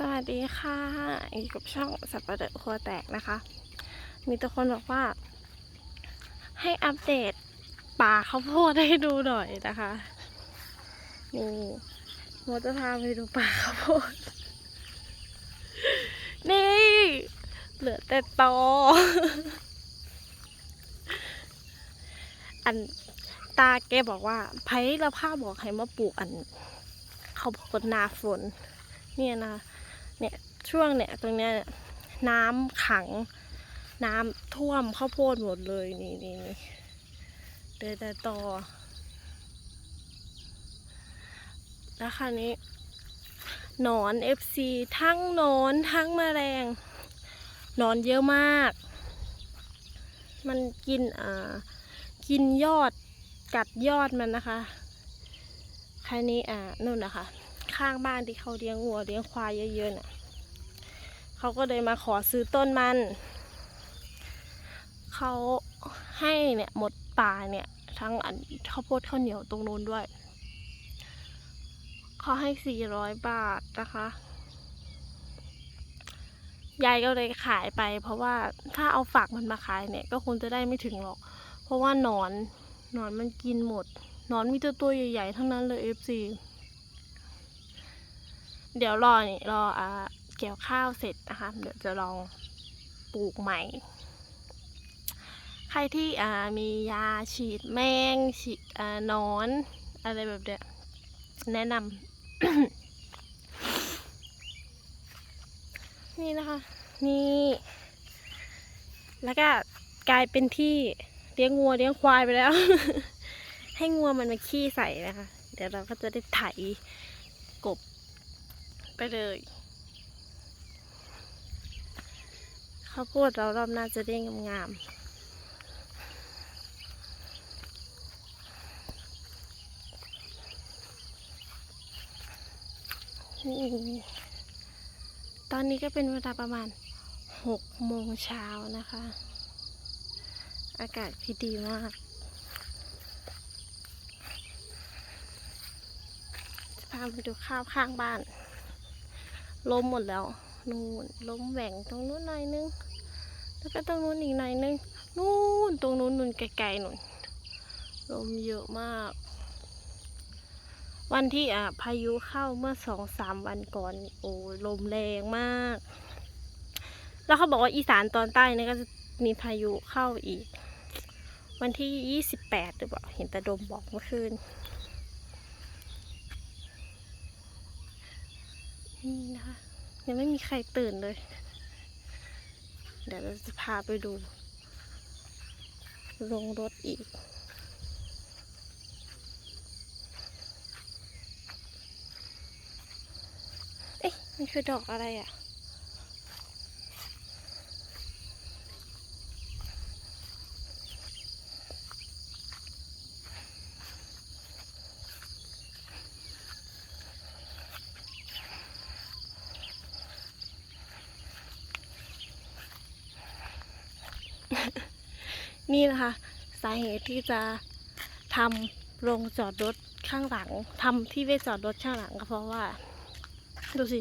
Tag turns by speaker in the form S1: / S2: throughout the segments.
S1: สวัสดีค่ะอยู่กับช่องสับปะเดอครัวแตกนะคะ มีแต่คนบอกว่า ให้อัปเดตป่าข้าวโพดให้ดูหน่อยนะคะนี่โมจะพาไปดูป่าข้าวโพดนี่ เหลือแต่ตออันตาแกบอกว่าไผ่ละผ้าบอกให้มาปลูกอันข้าวโพดนาฝนเนี่ยนะ เนี่ยช่วงเนี่ยตรงเนี้ยน้ำขัง น้ำท่วมข้าวโพดหมดเลยนี่นี่นี่เดินแต่ต่อ แล้วคราวนี้หนอน FC ทั้งหนอนทั้งแมลงหนอนเยอะมาก มันกินอ่ากินยอดกัดยอดมันนะคะคราวนี้อ่านู่นนะคะ ข้างบ้านที่เขาเลี้ยงวัวเลี้ยงควายเยอะๆน่ะ เขาก็เลยมาขอซื้อต้นมัน เขาให้เนี่ยหมดป่าเนี่ยทั้งอันข้าวโพดข้าวเหนียวตรงนู้นด้วย เขาให้สี่ร้อยบาทนะคะ ยายก็เลยขายไป เพราะว่าถ้าเอาฝากมันมาขายเนี่ย ก็คงจะได้ไม่ถึงหรอก เพราะว่านอนนอนมันกินหมดนอนมีแต่ตัวใหญ่ๆทั้งนั้นเลย FC เดี๋ยวรอนี่รออ่า เกี่ยวข้าวเสร็จนะคะ เดี๋ยวจะลองปลูกใหม่ ใครที่มียาฉีดแมงฉีดอนอน อะไรแบบเนี้ยแนะนำนี่นะคะ นี่ แล้วก็กลายเป็นที่เลี้ยงงัวเลี้ยงควายไปแล้ว ให้งัวมันมาขี้ใส่นะคะ เดี๋ยวเราก็จะได้ไถกบไปเลย ข้าวโพดเรารอบหน้าจะได้งามๆตอนนี้ก็เป็นเวลาประมาณหกโมงเช้านะคะ อากาศพี่ดีมาก จะพาไปดูข้าวข้างบ้าน ล้มหมดแล้ว นู่นล้มแหว่งตรงนู้นหน่อยนึง แล้วก็ตรงนู้นอีกหน่อยนึงนู่นตรงนู้นนู่นไกลๆนู่นลมเยอะมาก วันที่อะพายุเข้าเมื่อสองสามวันก่อน โอ้ลมแรงมาก แล้วเขาบอกว่าอีสานตอนใต้เนี่ยก็จะมีพายุเข้าอีก วันที่ยี่สิบแปดหรือเปล่าเห็นตาดมบอกเมื่อคืนนี่นะคะยังไม่มีใครตื่นเลย เดี๋ยวเราจะพาไปดูลงรถอีก เอ๊ะ มันคือดอกอะไรอะ นี่นะคะ สาเหตุที่จะทำโรงจอดรถข้างหลังทำที่ไว้จอดรถข้างหลังก็เพราะว่า ดูสิ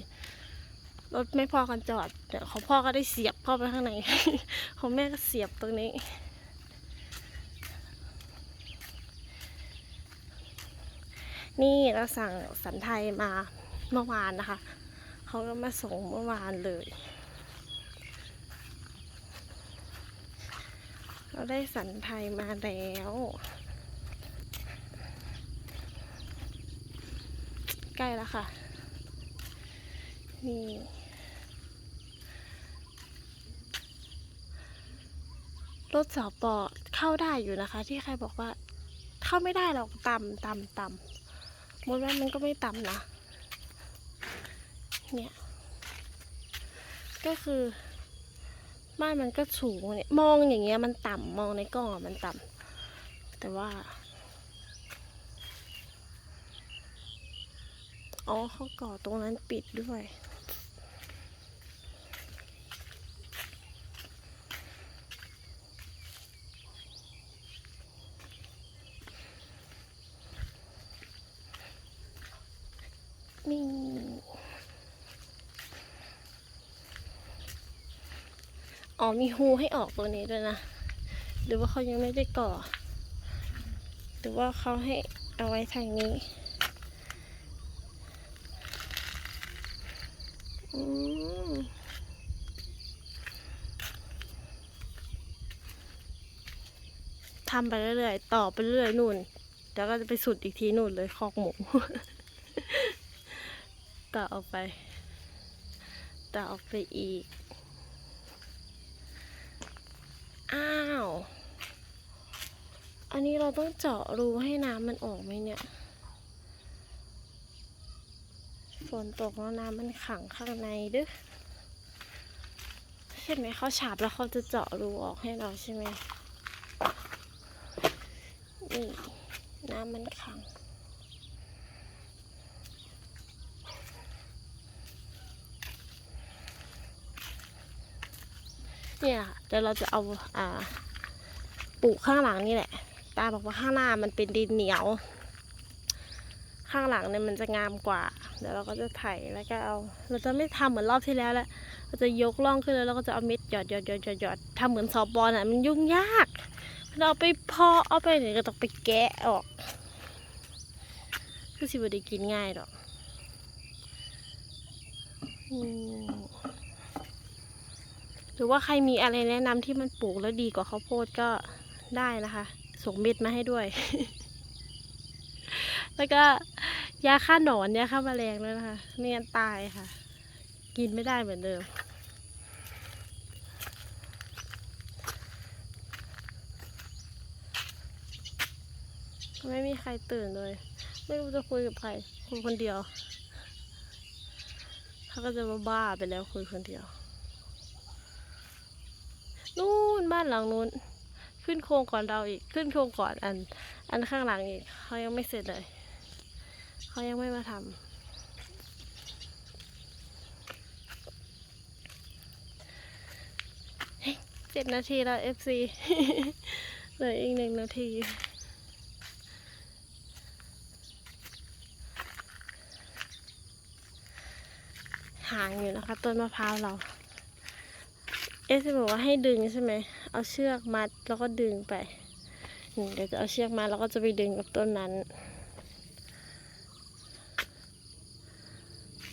S1: รถไม่พอกันจอดเดี๋ยวของพ่อก็ได้เสียบเข้าไปข้างในของแม่ก็เสียบตรงนี้นี่เราสั่งสันไทยมาเมื่อวานนะคะ เขาก็มาส่งเมื่อวานเลย เราได้สันไทยมาแล้ว ใกล้แล้วค่ะ นี่รถสอบปอเข้าได้อยู่นะคะ ที่ใครบอกว่า เข้าไม่ได้หรอกต่ำต่ำต่ำมดว่ามันก็ไม่ต่ำนะ เนี่ย ก็คือ บ้านมันก็สูงเนี่ยมองอย่างเงี้ยมันต่ำมองในกล้องมันต่ำแต่ว่า อ๋อเขาก่อตรงนั้นปิดด้วยนี่ อ๋อมีฮูให้ออกตัวนี้ด้วยนะ หรือว่าเขายังไม่ได้ก่อ หรือว่าเขาให้เอาไว้ทางนี้ทำไปเรื่อยๆ ต่อไปเรื่อยนู่น แล้วก็จะไปสุดอีกทีนู่นเลยคอกหมู ต่อออกไป ต่อออกไปอีก อ้าว อันนี้เราต้องเจาะรูให้น้ำมันออกไหมเนี่ย ฝนตกแล้วน้ำมันขังข้างในเด้อใช่ไหมเขาฉาบแล้วเขาจะเจาะรูออกให้เราใช่ไหมนี่น้ำมันขัง เนี่ยเดี๋ยวเราจะเอาอ่าปลูกข้างหลังนี่แหละ ตาบอกว่าข้างหน้ามันเป็นดินเหนียว ข้างหลังเนี่ยมันจะงามกว่า เดี๋ยวเราก็จะไถแล้วก็เอา เราจะไม่ทำเหมือนรอบที่แล้วแล้วเราจะยกล่องขึ้นแล้วเราก็จะเอาเม็ดหยอดหยอดหยอดหยอดหยอดทำเหมือนสอบบอลอะมันยุ่งยากเราเอาไปเพอเอาไปเนี่ยก็ต้องไปแกะออกคือสิบได้กินง่ายหรอก อืม หรือว่าใครมีอะไรแนะนำที่มันปลูกแล้วดีกว่าข้าวโพดก็ได้นะคะ ส่งเม็ดมาให้ด้วย แล้วก็ยาฆ่าหนอนยาฆ่าแมลงด้วยนะคะไม่งั้นตายค่ะ กินไม่ได้เหมือนเดิมไม่มีใครตื่นเลย ไม่รู้จะคุยกับใครคุยคนเดียวเขาก็จะมาบ้าไปแล้วคุยคนเดียว นู่นบ้านหลังนู้น ขึ้นโครงก่อนเราอีก ขึ้นโครงก่อนอัน อันข้างหลังอีกเขายังไม่เสร็จเลยเขายังไม่มาทำเฮ้ยเจ็ดนาทีแล้ว FC เหลืออีกหนึ่งนาทีห่างอยู่นะคะ ต้นมะพร้าวเรา เอะจะบอกว่าให้ดึงใช่ไหม เอาเชือกมัดแล้วก็ดึงไป เดี๋ยวจะเอาเชือกมาแล้วก็จะไปดึงกับต้นนั้น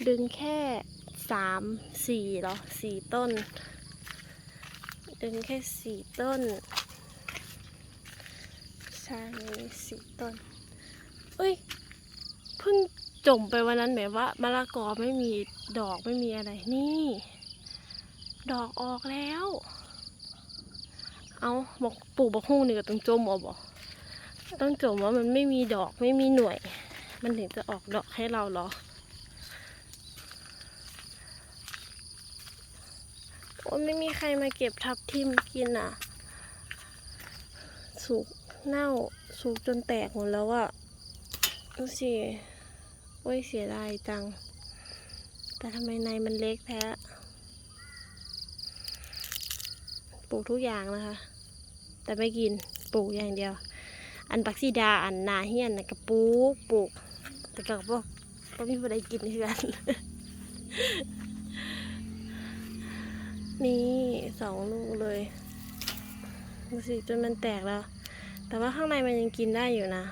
S1: ดึงแค่สามสี่เหรอสี่ต้น ดึงแค่สี่ต้น ใช่สี่ต้น เอ้ย เพิ่งจมไปวันนั้นแบบว่ามะละกอไม่มีดอกไม่มีอะไรนี่ ดอกออกแล้ว เอาบอกปลูกบักฮู้นี่ก็ต้องจมเอาบอกต้องจมว่ามันไม่มีดอกไม่มีหน่วย มันถึงจะออกดอกให้เราเหรอ โอ้ยไม่มีใครมาเก็บทับทิมกินอะ สุกเน่าสุกจนแตกหมดแล้วอะดูสิโอ้ยเสียดายจัง แต่ทำไมในมันเล็กแท้ ปลูกทุกอย่างนะคะ แต่ไม่กินปลูกอย่างเดียว อันปักซีดาอันนาเฮียนกระก็ปลูกปลูก แต่ก็บอกก็มีผู้ใดกินคือกัน นี่สองลูกเลยดูสิจนมันแตกแล้ว แต่ว่าข้างในมันยังกินได้อยู่นะ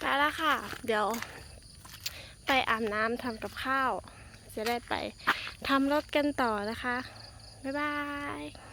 S1: ไปแล้ว ค่ะ เดี๋ยว ไปอาบน้ำทำกับข้าว จะได้ไปทำรถกันต่อนะคะ บ๊ายบาย